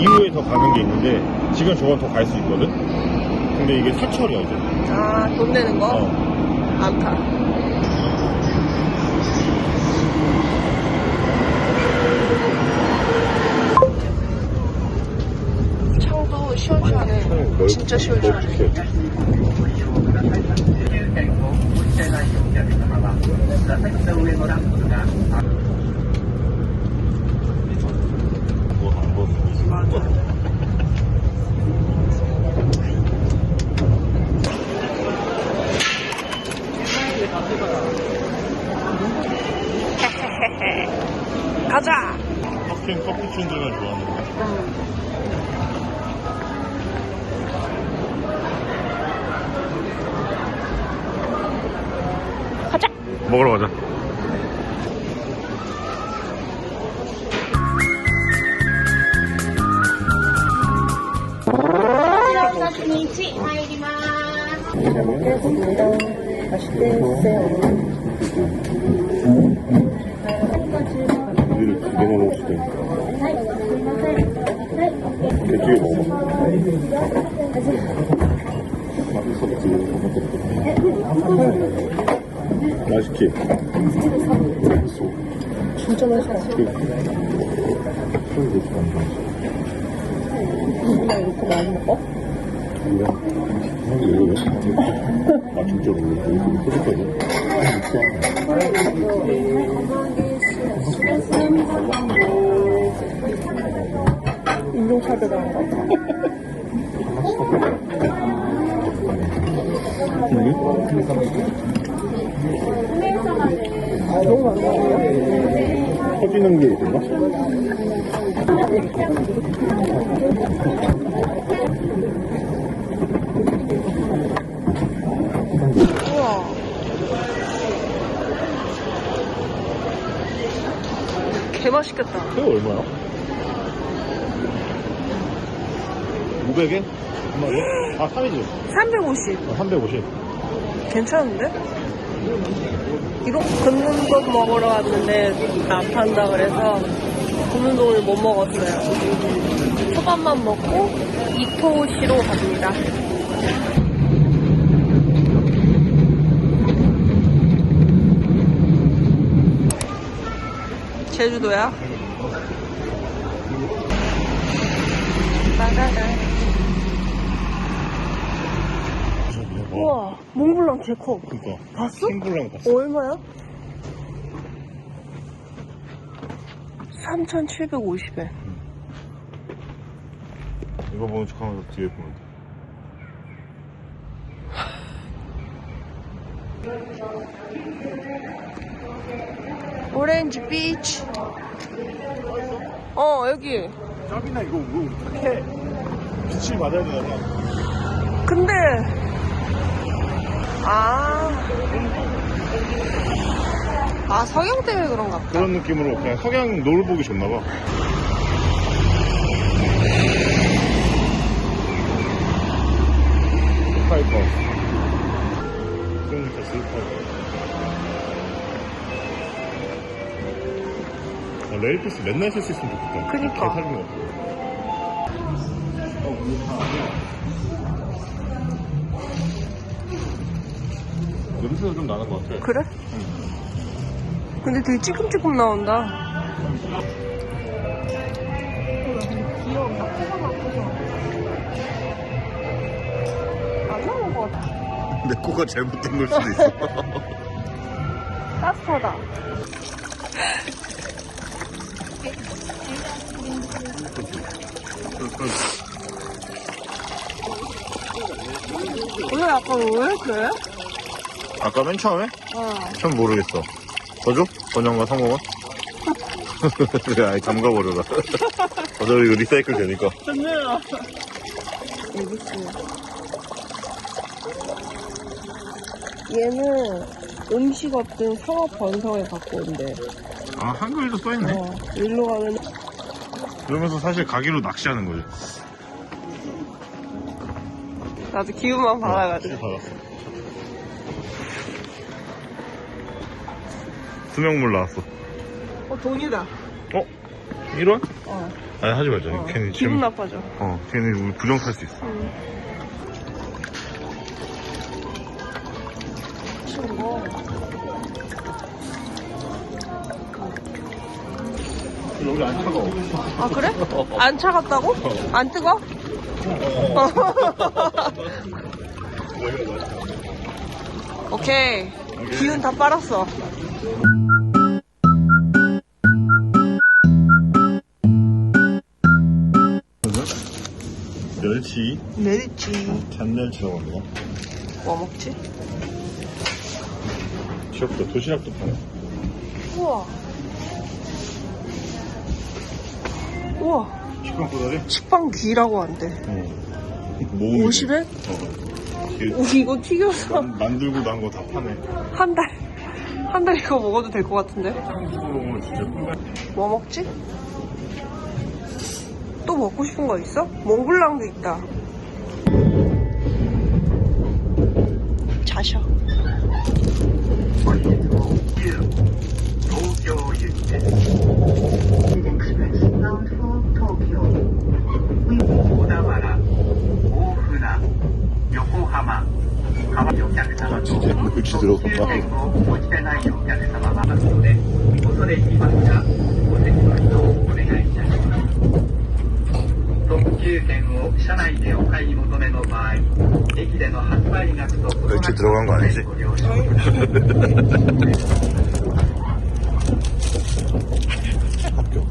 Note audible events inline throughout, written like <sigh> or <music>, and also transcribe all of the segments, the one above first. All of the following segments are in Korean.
이후에 더 가는 게 있는데 지금 저건 더 갈 수 있거든? 근데 이게 사철이야 이제 아, 돈 내는 거? 어. 안 타. 창도 시원시원해. 진짜 시원시원해. 뭐안 <laughs> 가자. 커피 커피춘들만 좋아하는 거 가자. 먹으러 가자 우리를 두 있고 개찌개 먹어 맛있지? 진짜 맛있다. 소리 좋지 않다 나 이렇게 많이 먹어? 형이 왜 그래? 아 진짜로 왜 이렇게 소리까지? 인종차별하는 같아. 너무 아니야? 터지는 게 있나? 우와. 개 맛있겠다. 새우 얼마야? 500엔? 얼마야? 아 3이지? 350. 아, 350 괜찮은데? 이렇게 금문동 먹으러 왔는데 안 판다 그래서 금문동을 못 먹었어요. 초밥만 먹고 이토시로 갑니다. 제주도야? 빠다다. 우와, 몽블랑 제컵. 그니까 봤어? 킹블랑 봤어 얼마야? 3,750엔. 이거 보는 척하면서 뒤에 보면 돼 오렌지 비치. 어, 여기. 짭이나 이거 왜 어떻게 빛을 맞아야 되나 근데, 아. 아, 성형 때문에 그런가 보다. 그런 느낌으로 그냥 석양 노을 보기 좋나봐 스파이퍼 그러니까 스파이퍼 아, 레일피스 맨날 쓸 수 있으면 좋겠다 그니까. 개 냄새가 좀 나는 것 같아 그래? 근데 되게 찌끔찌끔 나온다. 귀여운다. 안 나온 것 같아. 내 코가 잘못된 걸 수도 있어 <laughs> 따뜻하다. 원래 약간 왜 그래? 아까 맨 처음에? 어. 전 모르겠어. 더 줘? 번영과 성공은? <laughs> 그래, 아예 담가버려라. <laughs> 어차피 이거 리사이클 되니까. 좋네요. 여기 있어요. 얘는 음식 없든 상업 번성에 갖고 온대. 아, 한글도 써있네. 어, 일로 가면 그러면서 사실 가기로 낚시하는 거지. 나도 기운만 받아가지고. 어, 받 투명물 나왔어. 어, 돈이다. 어? 1원? 어. 아니, 하지 말자. 어, 괜히 기분 지금- 나빠져. 어, 괜히 우리 부정할 수 있어. 응. 친구. 여기 안 차가워. 아 그래? 안 차갑다고? 안 뜨거? <laughs> 오케이 기운 다 빨았어 멸치, 멸치 잔멸 들어갑니다. 뭐 먹지? 귀엽다. 도시락도 파네. 우와 우와 식빵 도다리? 식빵 귀라고 한대 어. 모으는 50엔? 어. 이거 튀겨서 만, 만들고 난 거 다 파네. 한 달 한 달 이거 먹어도 될 것 같은데. 뭐 먹지? 또 먹고 싶은 거 있어? 몽블랑도 있다. 자셔. たします。特急券を車内でお買い求めの場合、駅での発売額と異な 멸치 들어간 거 아니지? ご了承ください。 합격.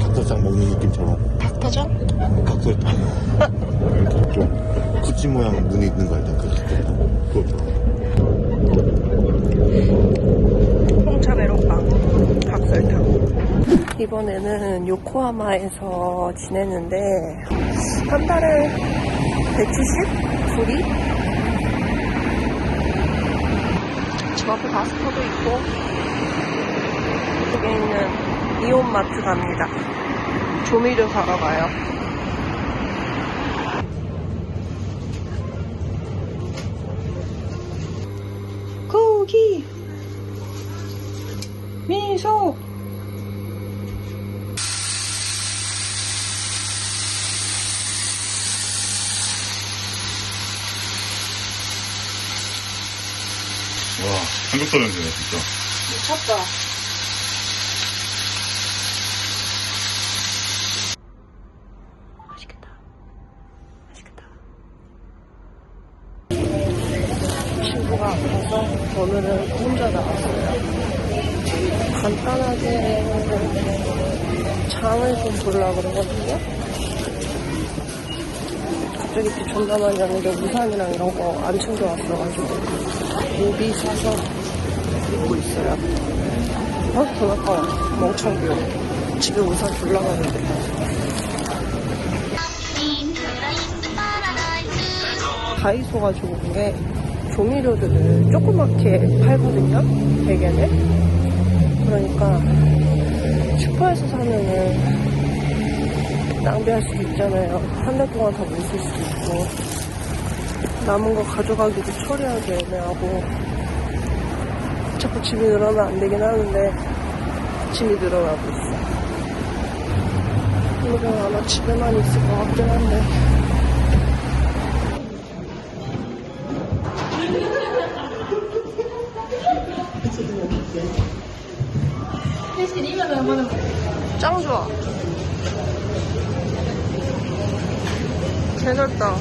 닭도장 먹는 느낌처럼. 닭도장? 각설탕. 이렇게 좀 구찌 모양 눈이 있는 거 알죠? 이번에는 요코하마에서 지내는데 한 달에 170? 둘이? 집 앞에 바스터도 있고 여기 있는 이온마트 갑니다. 조미료 사러 가요. 고기 미소 와, 삼겹살 냄새네, 진짜. 미쳤다. 맛있겠다. 맛있겠다. 친구가 아파서 오늘은 혼자 나왔어요. 간단하게 장을 좀 보려고 그러거든요. 비 존나 많이 왔는데 우산이랑 이런 거 안 챙겨왔어가지고 우비 사서 입고 있어요. 어? 돈 아까워. 멍청이요. 집에 우산 줄라고 하는데. 다이소 가지고 온 게 조미료들을 조그맣게 팔거든요. 베개를. 그러니까 슈퍼에서 사면은 낭비할 수도 있잖아요. 한 달 동안 다못 쓸 수도 있고. 남은 거 가져가기도 처리하기 애매하고. 자꾸 짐이 늘어나면 안 되긴 하는데 짐이 늘어나고 있어. 오늘은 아마 집에만 있을 것 같긴 한데. 짱 좋아. 개넓다.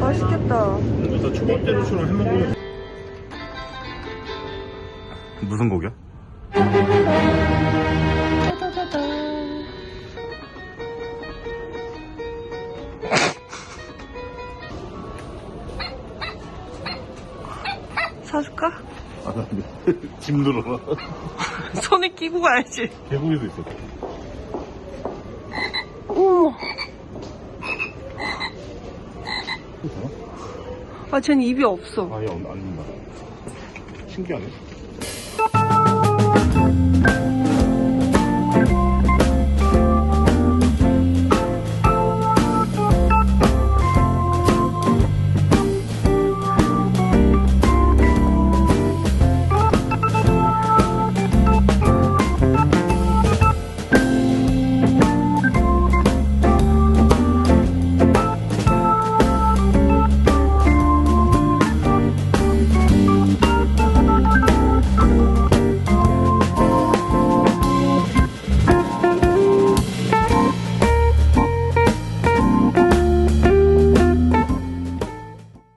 맛있겠다. 무슨 곡이야? 사줄까? 아, 나 근데 <laughs> 짐 늘어나. <laughs> 손에 끼고 가야지. 개구리도 있어. 어머. 아, 쟨 입이 없어. 아예 안, 안 준다. 신기하네.